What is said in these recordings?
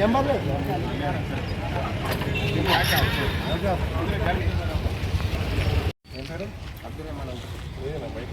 Number లేదు ఏంటారు అబ్దుల్ మనం బయట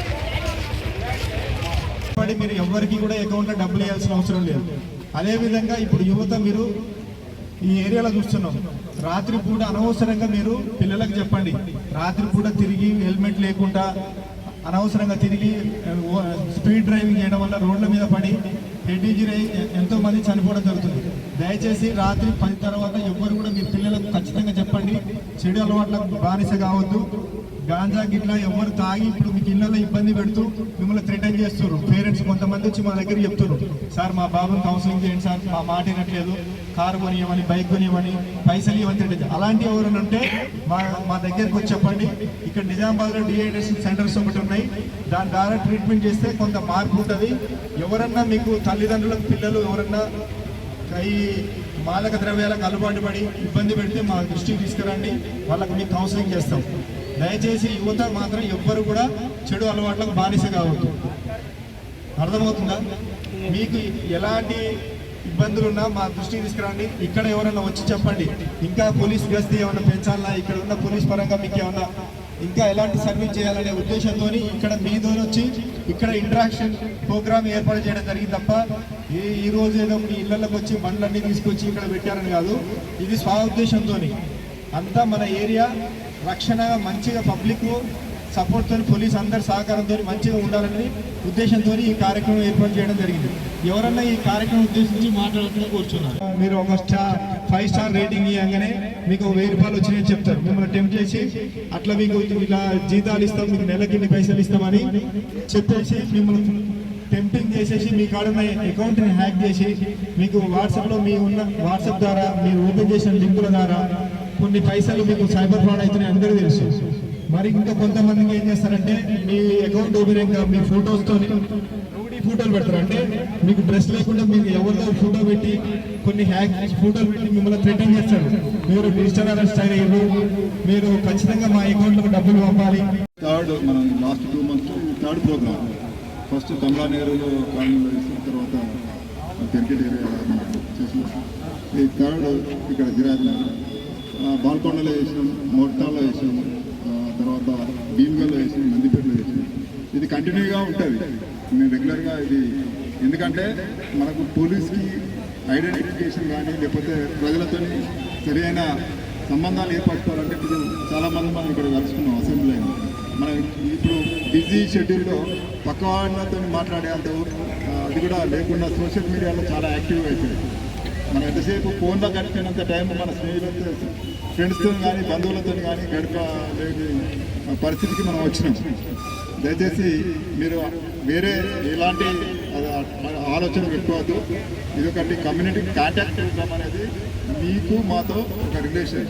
పడి మీరు ఎవరికి కూడా అకౌంట్లో డబ్బులు వేయాల్సిన అవసరం లేదు. అదేవిధంగా ఇప్పుడు యువత మీరు ఈ ఏరియాలో చూస్తున్నాం. రాత్రి పూట అనవసరంగా మీరు పిల్లలకు చెప్పండి. రాత్రిపూట తిరిగి హెల్మెట్ లేకుండా అనవసరంగా తిరిగి స్పీడ్ డ్రైవింగ్ చేయడం వల్ల రోడ్ల మీద పడి హెడ్ ఇంజరీ ఎంతో మంది చనిపోవడం జరుగుతుంది. దయచేసి రాత్రి పది తర్వాత ఎవ్వరు కూడా మీ పిల్లలకు ఖచ్చితంగా చెప్పండి. చెడు అలవాట్లకు బానిస కావద్దు. గాంజా గిట్లా ఎవరు తాగి ఇప్పుడు మీకు ఇళ్ళలో ఇబ్బంది పెడుతూ మిమ్మల్ని థ్రెటన్ చేస్తారు పేరెంట్స్ కొంతమంది వచ్చి మా దగ్గర చెప్తారు సార్ మా బాబుని కౌన్సిలింగ్ చేయండి సార్ మా మాట వినట్లేదు. కారు కొనియమని బైక్ కొనియమని పైసలు ఇవ్వని థ్రెటన్ అలాంటి ఎవరైనా ఉంటే మా మా దగ్గరకు వచ్చి చెప్పండి. ఇక్కడ నిజామాబాద్లో డిహైడ్రేషన్ సెంటర్స్ ఒకటి ఉన్నాయి. దాని ద్వారా ట్రీట్మెంట్ చేస్తే కొంత మార్పు ఉంటుంది. ఎవరన్నా మీకు తల్లిదండ్రులకు పిల్లలు ఎవరన్నా ఈ మాదక ద్రవ్యాలకు అలవాటు పడి ఇబ్బంది పెడితే మా దృష్టికి తీసుకురండి. వాళ్ళకి మీకు కౌన్సిలింగ్ చేస్తాం. దయచేసి యువత మాత్రం ఎవ్వరు కూడా చెడు అలవాట్లకు బానిస కావద్దు. అర్థమవుతుందా? మీకు ఎలాంటి ఇబ్బందులున్నా మా దృష్టికి తీసుకురండి. ఇక్కడ ఎవరైనా వచ్చి చెప్పండి. ఇంకా పోలీస్ గస్తీ ఏమైనా పెంచాలన్నా ఇక్కడ ఉన్న పోలీస్ పరంగా మీకు ఏమన్నా ఇంకా ఎలాంటి సర్వీస్ చేయాలనే ఉద్దేశంతో ఇక్కడ మీతో వచ్చి ఇక్కడ ఇంటరాక్షన్ ప్రోగ్రామ్ ఏర్పాటు చేయడం జరిగింది తప్ప ఈ ఈ రోజు ఏదో మీ ఇళ్ళలోకి వచ్చి బండ్లన్నీ తీసుకొచ్చి ఇక్కడ పెట్టారని కాదు. ఇది స్వ ఉద్దేశంతో అంతా మన ఏరియా రక్షణ మంచిగా పబ్లిక్ సపోర్ట్ తోని పోలీస్ అందరి సహకారంతో మంచిగా ఉండాలని ఉద్దేశంతో ఈ కార్యక్రమం ఏర్పాటు చేయడం జరిగింది. ఎవరన్నా ఈ కార్యక్రమం ఉద్దేశించి మాట్లాడుతూ కూర్చున్నారు. మీరు ఒక స్టార్ ఫైవ్ స్టార్ రేటింగ్ ఇవ్వగానే మీకు వెయ్యి రూపాయలు వచ్చినాయని చెప్తారు. మిమ్మల్ని టెంప్ట్ చేసి అట్లా మీకు ఇలా జీతాలు ఇస్తాం మీకు నెలకి ఇన్ని పైసలు ఇస్తామని చెప్పేసి మిమ్మల్ని టెంప్టింగ్ చేసేసి మీ కాడన్న అకౌంట్ని హ్యాక్ చేసి మీకు వాట్సాప్లో మీ ఉన్న వాట్సాప్ ద్వారా మీరు ఓపెన్ చేసిన లింకుల ద్వారా కొన్ని పైసలు మీకు సైబర్ ఫ్రాడ్ అవుతున్నాయి అందరూ తెలుసు. మరి ఇంకా కొంతమందికి ఏం చేస్తారంటే మీ అకౌంట్ ఓపెన్ అయ్యాక మీ ఫొటోస్తో రౌడీ ఫోటోలు పెడతారు. అంటే మీకు డ్రెస్ లేకుండా మీకు ఎవరితో ఫోటో పెట్టి కొన్ని హ్యాక్ ఫోటోలు పెట్టి మిమ్మల్ని థ్రెటన్ చేస్తారు. మీరు డిజిటల్ అరెస్ట్ అయ్యారు మీరు ఖచ్చితంగా మా అకౌంట్లకు డబ్బులు పంపాలి. థర్డ్ మనం last two months third program. First Kamala Nehru కాలనీలో తర్వాత క్రికెట్ ఏరియా మనకు చేసిన. ఈ థర్డ్ ఇక్కడ జిరాజ్ నగర్. బాల్కొండలో వేసినాం మోటాల్లో వేసినాం తర్వాత భీమ్గల్లో వేసినాం నందిపేటలో వేసినాం ఇది కంటిన్యూగా ఉంటుంది. నేను రెగ్యులర్గా ఇది ఎందుకంటే మనకు పోలీస్కి ఐడెంటిఫికేషన్ కానీ లేకపోతే ప్రజలతో సరైన సంబంధాలు ఏర్పరచుకోవాలంటే ఇప్పుడు చాలామంది మనం ఇక్కడ కలుసుకున్నాం అసెంబ్లీలో. మనం ఇప్పుడు బిజీ షెడ్యూల్లో పక్క వాళ్ళతో మాట్లాడే అంత అది కూడా లేకుండా సోషల్ మీడియాలో చాలా యాక్టివ్గా అయిపోయింది. మనం ఎంతసేపు ఫోన్లో గడిపినంత టైం మన స్నేహితులతో ఫ్రెండ్స్తో కానీ బంధువులతో కానీ గడపలేని పరిస్థితికి మనం వచ్చినాం. దయచేసి మీరు వేరే ఎలాంటి ఆలోచన పెట్టుకోవద్దు ఇది ఒకటి కమ్యూనిటీ కాంటాక్ట్ ప్రోగ్రామ్ అనేది మీకు మాతో ఒక రిలేషన్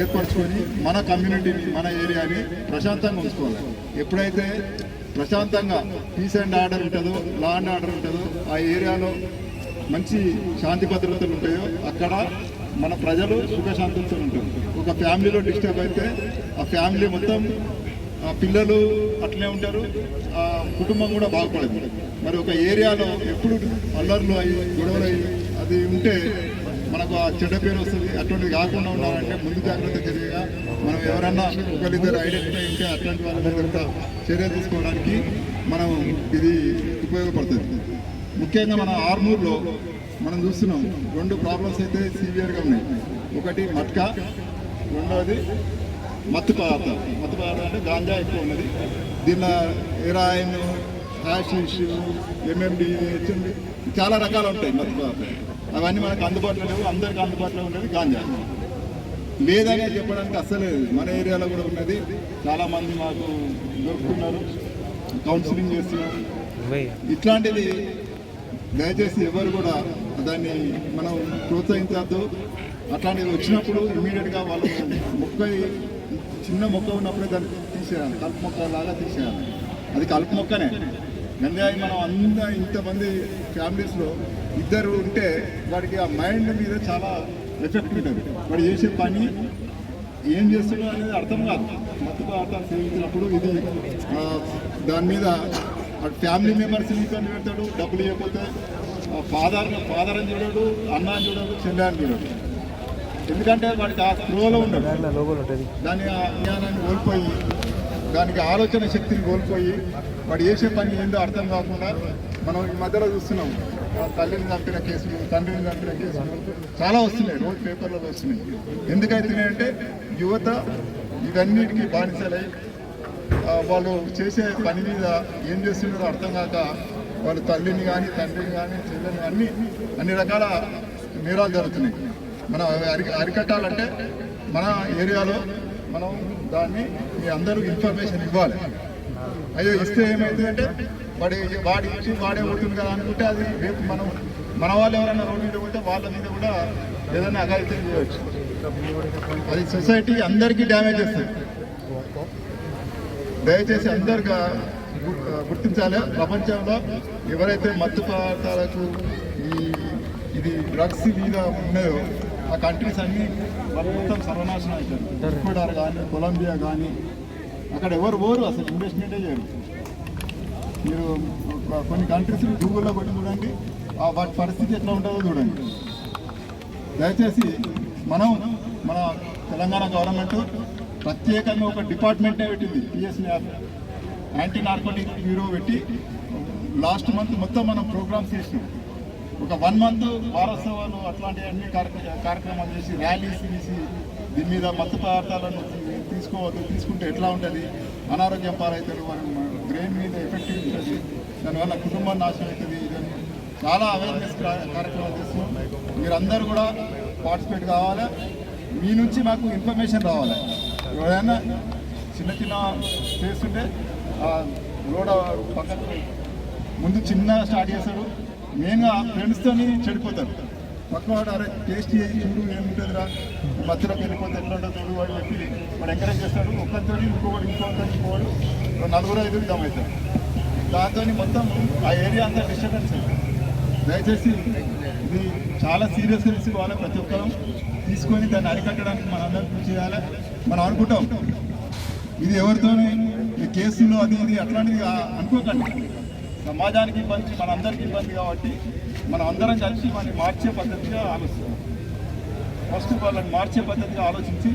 ఏర్పరచుకొని మన కమ్యూనిటీని మన ఏరియాని ప్రశాంతంగా ఉంచుకోవాలి. ఎప్పుడైతే ప్రశాంతంగా పీస్ అండ్ ఆర్డర్ ఉంటుందో లా అండ్ ఆర్డర్ ఉంటుందో ఆ ఏరియాలో మంచి శాంతి భద్రతలు ఉంటాయో అక్కడ మన ప్రజలు సుఖశాంతులతో ఉంటారు. ఒక ఫ్యామిలీలో డిస్టర్బ్ అయితే ఆ ఫ్యామిలీ మొత్తం ఆ పిల్లలు అట్లే ఉంటారు ఆ కుటుంబం కూడా బాగుపడదు. మరి ఒక ఏరియాలో ఎప్పుడు అల్లర్లు అయ్యి గొడవలు అయ్యి అది ఉంటే మనకు ఆ చెడ్డ పేరు వస్తుంది. అటువంటివి కాకుండా ఉండాలంటే ముందు జాగ్రత్త చర్యగా మనం ఎవరన్నా ఒకరిద్దరు ఐడెంటిఫై ఉంటే అట్లాంటి వాళ్ళ చర్య తీసుకోవడానికి మనం ఇది ఉపయోగపడుతుంది. ముఖ్యంగా మన ఆర్మూర్లో మనం చూస్తున్నాం రెండు ప్రాబ్లమ్స్ అయితే సివియర్గా ఉన్నాయి. ఒకటి మట్కా రెండవది మత్తు పదార్థం. మత్తు పదార్థం అంటే గాంజా ఎక్కువ ఉన్నది. దీనిలో హెరాయిన్ హ్యాషిష్ ఎంఎండి హెచ్ఎండి చాలా రకాలు ఉంటాయి మత్తు పదార్థాలు. అవన్నీ మనకు అందుబాటులో లేవు అందరికీ అందుబాటులో ఉండేది గాంజా. లేదనే చెప్పడానికి అస్సలు మన ఏరియాలో కూడా ఉన్నది. చాలా మంది మాకు దొరుకుతున్నారు కౌన్సిలింగ్ చేస్తున్నారు. ఇట్లాంటిది దయచేసి ఎవరు కూడా దాన్ని మనం ప్రోత్సహించద్దు అట్లాంటివి వచ్చినప్పుడు ఇమీడియట్గా వాళ్ళు మొక్క చిన్న మొక్క ఉన్నప్పుడే దాన్ని తీసేయాలి. కలుపు మొక్క లాగా తీసేయాలి. అది కలుపు మొక్కనే. గంజాయి మనం అంత ఇంతమంది ఫ్యామిలీస్లో ఇద్దరు ఉంటే వాడికి ఆ మైండ్ మీద చాలా ఎఫెక్ట్ ఉంటుంది. వాడు చేసే పని ఏం చేస్తున్నాడు అనేది అర్థం కాదు. మత్తుగా అర్థం చేయించినప్పుడు ఇది దాని మీద ఫ్యామిలీ మెంబర్స్ ఇబ్బంది పెడతాడు డబ్బులు ఇవ్వకపోతే ఫాదర్ ఫాదర్ అని చూడడు అన్న అని చూడడు చెల్లె అని చూడడు. ఎందుకంటే వాడికి ఆ స్పృహలో ఉండడు. దాని ఆ జ్ఞానాన్ని కోల్పోయి దానికి ఆలోచన శక్తిని కోల్పోయి వాడు చేసే పని ఏందో అర్థం కాకుండా మనం ఈ మధ్యలో చూస్తున్నాం. ఆ తల్లిని చంపిన కేసులు తండ్రిని చంపిన కేసులు చాలా వస్తున్నాయి రోజు పేపర్లో వస్తున్నాయి. ఎందుకైతున్నాయంటే యువత ఇవన్నిటికీ బానిసలై వాళ్ళు చేసే పని మీద ఏం చేస్తున్నారో అర్థం కాక వాళ్ళు తల్లిని కానీ తండ్రిని కానీ చెల్లెని అన్ని అన్ని రకాల నేరాలు జరుగుతున్నాయి. మనం అవి అరి అరికట్టాలంటే మన ఏరియాలో మనం దాన్ని మీ అందరూ ఇన్ఫర్మేషన్ ఇవ్వాలి. అయ్యో ఇస్తే ఏమవుతుందంటే వాడి వాడి ఇచ్చి వాడే పోతుంది కదా అనుకుంటే అది రేపు మనం మన వాళ్ళు ఎవరైనా రోడ్డు మీద పోతే వాళ్ళ మీద కూడా ఏదైనా అఘాయిత్యం చేయవచ్చు. అది సొసైటీ అందరికీ డ్యామేజ్ చేస్తుంది. దయచేసి అందరు గుర్తించాలి. ప్రపంచంలో ఎవరైతే మత్తు పదార్థాలకు ఈ ఇది డ్రగ్స్ మీద ఉన్నాయో ఆ కంట్రీస్ అన్నీ మొత్తం సర్వనాశనం అవుతారు ఎక్వడార్ కానీ కొలంబియా కానీ అక్కడ ఎవరు పోరు అసలు ఇన్వెస్ట్మెంటే చేయరు. మీరు కొన్ని కంట్రీస్ గూగుల్లో కొట్టి చూడండి ఆ వాటి పరిస్థితి ఎట్లా ఉంటుందో చూడండి. దయచేసి మనం మన తెలంగాణ గవర్నమెంట్ ప్రత్యేకంగా ఒక డిపార్ట్మెంటే పెట్టింది P S lab anti narcotic bureau పెట్టి లాస్ట్ మంత్ మొత్తం మనం ప్రోగ్రామ్స్ చేసినాం. ఒక వన్ మంత్ వారోత్సవాలు అట్లాంటి అన్ని కార్యక్రమాలు చేసి ర్యాలీస్ తీసి దీని మీద మత్తు పదార్థాలను తీసుకోవద్దు తీసుకుంటే ఎట్లా ఉంటుంది? అనారోగ్యం పాలవుతారు వారి బ్రెయిన్ మీద ఎఫెక్ట్ ఉంటుంది దానివల్ల కుటుంబం నాశనం అవుతుంది. ఇదని చాలా అవేర్నెస్ కార్యక్రమాలు చేస్తున్నాం మీరందరూ కూడా పార్టిసిపేట్ కావాలి? మీ నుంచి మాకు ఇన్ఫర్మేషన్ రావాలి? ఎవరైనా చిన్న చిన్న చేస్తుంటే ఆ రోడ్ పక్కకు ముందు చిన్న స్టార్ట్ చేస్తాడు. మెయిన్గా ఫ్రెండ్స్తోని చెడిపోతారు పక్కవాడు అరే టేస్ట్ చేసి చూడు ఏముంటుందిరా. మధ్యలోకి వెళ్ళిపోతే ఎట్లా చూడు వాడు చెప్పి వాడు ఎంకరేజ్ చేస్తాడు. ఒక్కరితో ఇంకోటి ఇంకోటి ఇంకోడు నలుగురు ఐదుగురు జమ అవుతారు. దాంతో మొత్తం ఆ ఏరియా అంతా డిస్టర్బెన్స్ దయచేసి ఇది చాలా సీరియస్గా తీసుకోవాలి ప్రతి ఒక్కరం. తీసుకొని దాన్ని అరికట్టడానికి మనందరం కృషి చేయాలి? మనం అనుకుంటాం. ఇది ఎవరితోనే ఈ కేసులు అది ఇది అట్లాంటిది అనుకోకండి. సమాజానికి ఇబ్బంది మనందరికీ ఇబ్బంది కాబట్టి మనం అందరం కలిసి మనని మార్చే పద్ధతిగా ఆలోచిస్తాం. ఫస్ట్ వాళ్ళని మార్చే పద్ధతిగా ఆలోచించి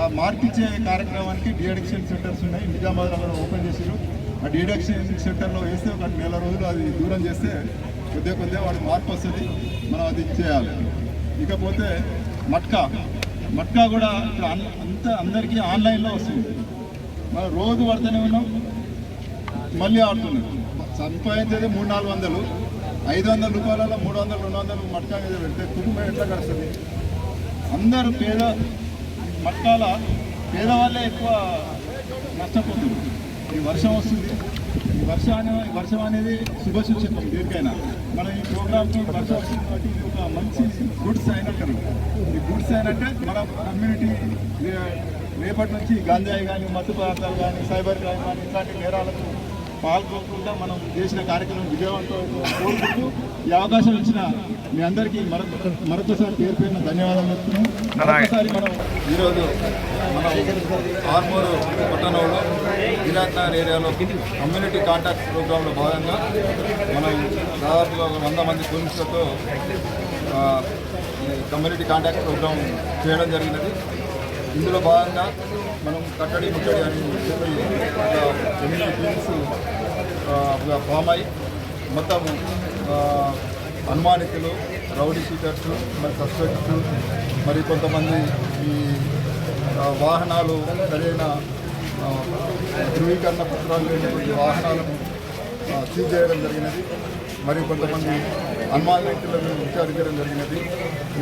ఆ మార్పిచ్చే కార్యక్రమానికి డిఎడిక్షన్ సెంటర్స్ ఉన్నాయి. నిజామాబాద్లో ఓపెన్ చేసారు ఆ డిఅడిక్షన్ సెంటర్లో వేస్తే ఒక నెల రోజులు అది దూరం చేస్తే కొద్దిగా కొద్దిగా వాడికి మార్పు వస్తుంది. మనం అది చేయాలి. ఇకపోతే మట్కా. మట్కా కూడా ఇప్పుడు అన్- అంత అందరికీ ఆన్లైన్లో వస్తుంది. మనం రోజు పడుతూనే ఉన్నాం. మళ్ళీ ఆడుతున్నారు సంపాదించేది మూడు నాలుగు వందలు. ఐదు వందల రూపాయలలో మూడు వందలు రెండు వందలు మట్కా మీద పెడితే కుటుంబం ఎట్లా గడుస్తుంది? అందరూ పేద మట్కాల పేదవాళ్ళే ఎక్కువ నష్టపోతున్నారు. ఈ వర్షం వస్తుంది. వర్షం అనే వర్షం అనేది శుభసూచకం దేనికైనా. మనం ఈ ప్రోగ్రామ్కి వర్షం వచ్చింది కాబట్టి ఇది ఒక మంచి గుడ్స్ అయినట్టు ఈ గుడ్స్ అయినట్టే మన కమ్యూనిటీ రేపటి నుంచి గంజాయి కానీ మత్తు పదార్థాలు కానీ సైబర్ క్రైమ్ కానీ ఇట్లాంటి నేరాలకు పాల్గొకుండా మనం చేసిన కార్యక్రమం విజయవంతం కోరుకుంటూ ఈ అవకాశం ఇచ్చిన మీ అందరికీ మరొక మరొకసారి పేరు పేరున ధన్యవాదాలు మరొకసారి మనం ఈరోజు మన ఆర్మూరు పట్టణంలో గిరాక్ నగర్ ఏరియాలో కమ్యూనిటీ కాంటాక్ట్ ప్రోగ్రాంలో భాగంగా మనం దాదాపుగా వంద మంది పోలీసులతో కమ్యూనిటీ కాంటాక్ట్ ప్రోగ్రామ్ చేయడం జరిగినది. ఇందులో భాగంగా మనం కట్టడి ముట్టడి అని చెప్పి ఒక టీమ్స్ ఫామ్ అయ్యి మొత్తం అనుమానితులు రౌడీ షీటర్స్ మరి సస్పెక్ట్స్ మరి కొంతమంది ఈ వాహనాలు సరైన ధృవీకరణ పత్రాలు లేనటువంటి వాహనాలను సీజ్ చేయడం జరిగినది. మరియు కొంతమంది అనుమానితులను విచారించడం జరిగినది.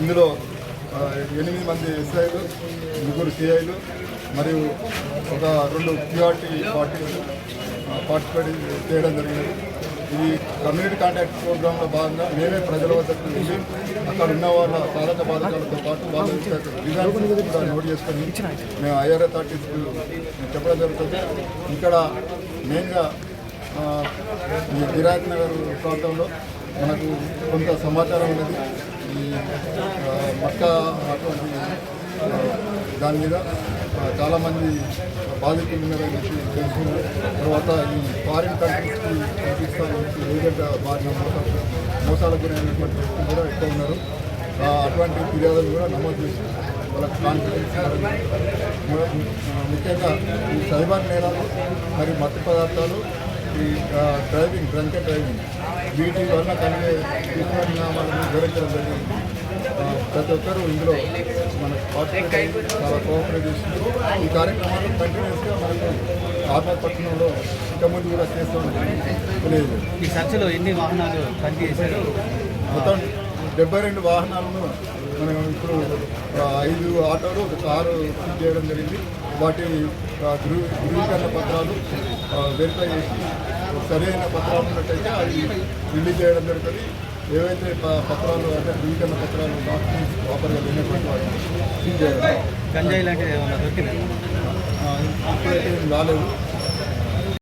ఇందులో ఎనిమిది మంది ఎస్ఐలు ముగ్గురు సిఐలు మరియు ఒక రెండు క్యూఆర్టీ పార్టీలు పార్టిసిపేట్ చేయడం జరిగింది. ఈ కమ్యూనిటీ కాంటాక్ట్ ప్రోగ్రాంలో భాగంగా మేమే ప్రజల వద్దకు వెళ్ళి అక్కడ ఉన్న వాళ్ళ సాధక బాధకాలతో పాటు వాళ్ళ యొక్క కూడా నోట్ చేసుకొని మేము ఐఆర్ అథారిటీస్కి చెప్పడం జరుగుతుంది. ఇక్కడ మెయిన్గా ఆ, ఈ నగర్ ప్రాంతంలో మనకు కొంత సమాచారం ఉన్నది. మక్క దాని మీద చాలామంది బాధితులు ఉన్నారని చెప్పి తెలుసుకున్నారు. తర్వాత ఈ ఫారిన్ కంట్రీస్కి పంపిస్తానికి ఏజెంట్ బారిన మోసాలు మోసాలకు గురైనటువంటి వ్యక్తులు కూడా ఎక్కువ ఉన్నారు. అటువంటి ఫిర్యాదులు కూడా నమోదు చేసి వాళ్ళకి కాన్ఫిడెన్స్ ముఖ్యంగా ఈ సైబర్ నేరాలు మరియు మత్తు పదార్థాలు ఈ డ్రైవింగ్ డ్రంక్ డ్రైవింగ్ వీటి వల్ల కలిగే దుష్పరిణామాలను వివరించడం ప్రతి ఒక్కరూ ఇందులో పార్టిసిపేట్ అయ్యి చాలా కోఆపరేట్ చేస్తుంది ఈ కార్యక్రమాలు కంటిన్యూస్గా మనకు ఆత్మపట్నంలో ఇంకా ముందు కూడా చేస్తామని ఈ చర్చలో ఎన్ని వాహనాలు తనిఖీ చేశారు? మొత్తం డెబ్బై రెండు వాహనాలను మనం ఇప్పుడు ఐదు ఆటోలు ఒక కారు సీజ్ చేయడం జరిగింది. వాటి ధృవీకరణ పత్రాలు వెరిఫై చేసి సరైన పత్రాలు ఉన్నట్టయితే అవి రిలీజ్ చేయడం జరుగుతుంది. ఏవైతే పత్రాలు అంటే ధృవీకరణ పత్రాలు డాక్యుమెంట్స్ ప్రాపర్గా లేనటువంటి వాటిని సీజ్ చేయడం. ఇప్పుడైతే రాలేదు.